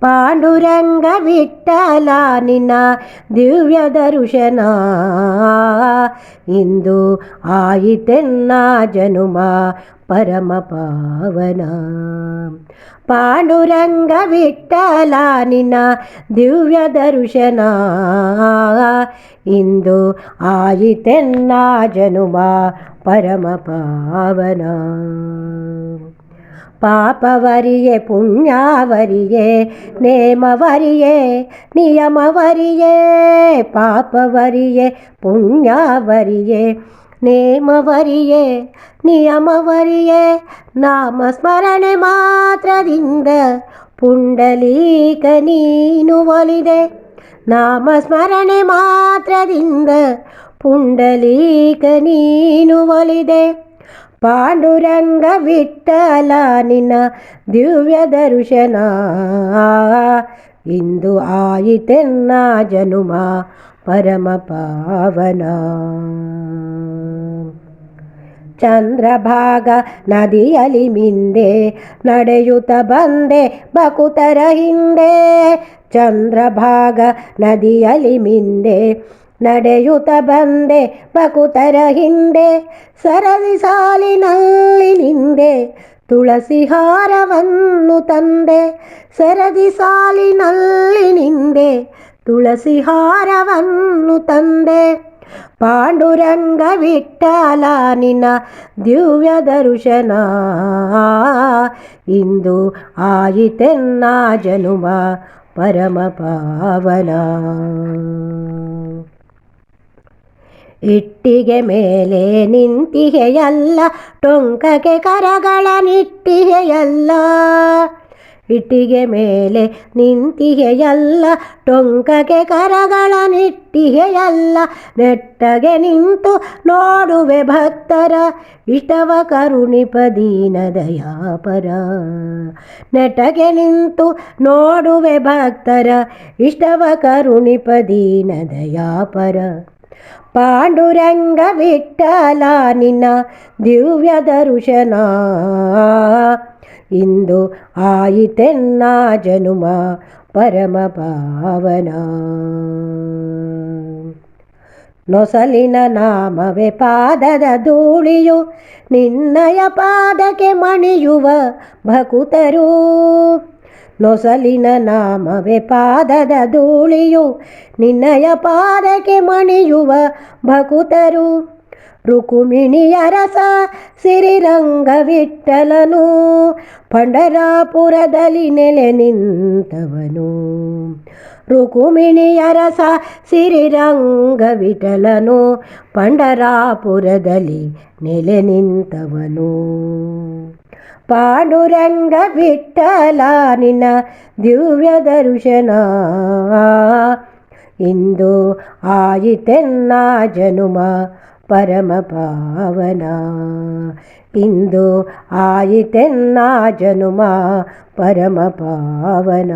ಪಾಂಡುರಂಗ ವಿಠಲ ನಿನ್ನ ದಿವ್ಯ ದರ್ಶನ ಇಂದು ಆಯಿತೆನ್ನ ಜನುಮ ಪರಮ ಪಾವನ ಪಾಂಡುರಂಗ ವಿಠಲ ನಿನ್ನ ದಿವ್ಯ ದರ್ಶನ ಇಂದು ಆಯಿತೆನ್ನ ಜನುಮ ಪರಮ ಪಾವನ ಪಾಪವರಿಯೇ ಪುಣ್ಯವರಿಯೇ ನೇಮವರಿಯೇ ನಿಯಮವರಿಯೇ ಪಾಪವರಿಯೇ ಪುಣ್ಯವರಿಯೇ ನೇಮವರಿಯೇ ನಿಯಮವರಿಯೇ ನಾಮ ಸ್ಮರಣೆ ಮಾತ್ರದಿಂದ ಪುಂಡಲೀಕ ನೀನು ಒಲಿದೆ ನಾಮ ಸ್ಮರಣೆ ಮಾತ್ರದಿಂದ ಪುಂಡಲೀಕ ನೀನು ಒಲಿದೆ ಪಾಂಡುರಂಗ ವಿಠಲ ನಿನ್ನ ದಿವ್ಯ ದರ್ಶನ ಇಂದು ಆಯಿತೆನ್ನ ಜನುಮ ಪರಮ ಪಾವನ ಚಂದ್ರಭಾಗ ನದಿಯಲಿ ಮಿಂದೆ ನಡೆಯುತ್ತ ಬಂದೆ ಬಕುತರ ಹಿಂದೆ ಚಂದ್ರಭಾಗ ನದಿಯಲಿ ಮಿಂದೆ ನಡೆಯುತ್ತ ಬಂದೆ ಬಕುತರ ಹಿಂದೆ, ಸರದಿ ಸಾಲಿನಲ್ಲಿ ನಿಂದೆ, ತುಳಸಿ ಹಾರವನ್ನು ತಂದೆ, ಸರದಿ ಸಾಲಿನಲ್ಲಿ ನಿಂದೆ, ತುಳಸಿ ಹಾರವನ್ನು ತಂದೆ. ಪಾಂಡುರಂಗ ವಿಠಲ ನಿನ್ನ ದಿವ್ಯ ದರ್ಶನ. ಇಂದು ಆಯಿತೆನ್ನ ಜನುಮ ಪರಮ ಪಾವನ. ಇಟ್ಟಿಗೆ ಮೇಲೆ ನಿಂತಿಗೆಯಲ್ಲ ಟೊಂಕಗೆ ಕರಗಳ ನಿಟ್ಟಿಗೆಯಲ್ಲ ಇಟ್ಟಿಗೆ ಮೇಲೆ ನಿಂತಿಗೆಯಲ್ಲ ಟೊಂಕಗೆ ಕರಗಳ ನಿಟ್ಟಿಗೆಯಲ್ಲ ನೆಟ್ಟಗೆ ನಿಂತು ನೋಡುವೆ ಭಕ್ತರ, ಇಷ್ಟವ ಕರುಣಿಪ ದಯಾಪರ. ನೆಟ್ಟಗೆ ನಿಂತು ನೋಡುವೆ ಭಕ್ತರ, ಇಷ್ಟವ ಕರುಣಿಪ ದಯಾಪರ. ಪಾಂಡುರಂಗ ವಿಠಲ ನಿನ್ನ ದಿವ್ಯ ದರುಶನ. ಇಂದು ಆಯಿತೆನ್ನ ಜನುಮ ಪರಮ ಪಾವನ. ನೊಸಲಿನ ನಾಮವೇ ಪಾದದ ಧೂಳಿಯು ನಿನ್ನಯ ಪಾದಕ್ಕೆ ಮಣಿಯುವ ಭಕುತರು. ನೊಸಲಿನ ನಾಮವೇ ಪಾದದ ಧೂಳಿಯು ನಿನ್ನಯ ಪಾದಕ್ಕೆ ಮಣಿಯುವ ಭಕುತರು. ರುಕುಮಿಣಿಯ ರಸ ಸಿರಿರಂಗ ವಿಠಲನು ಪಂಡರಾಪುರದಲ್ಲಿ ನೆಲೆ ನಿಂತವನು ರುಕುಮಿಣಿಯ ರಸ ಸಿರಿರಂಗ ವಿಠಲನು ಪಂಡರಾಪುರದಲ್ಲಿ ನೆಲೆ ನಿಂತವನು ಪಾಂಡುರಂಗ ವಿಠಲ ನಿನ್ನ ದಿವ್ಯ ದರ್ಶನ ಇಂದು ಆಯಿತೆನ್ನ ಜನುಮ ಪರಮ ಪಾವನ ಇಂದು ಆಯಿತೆನ್ನ ಜನುಮ ಪರಮ ಪಾವನ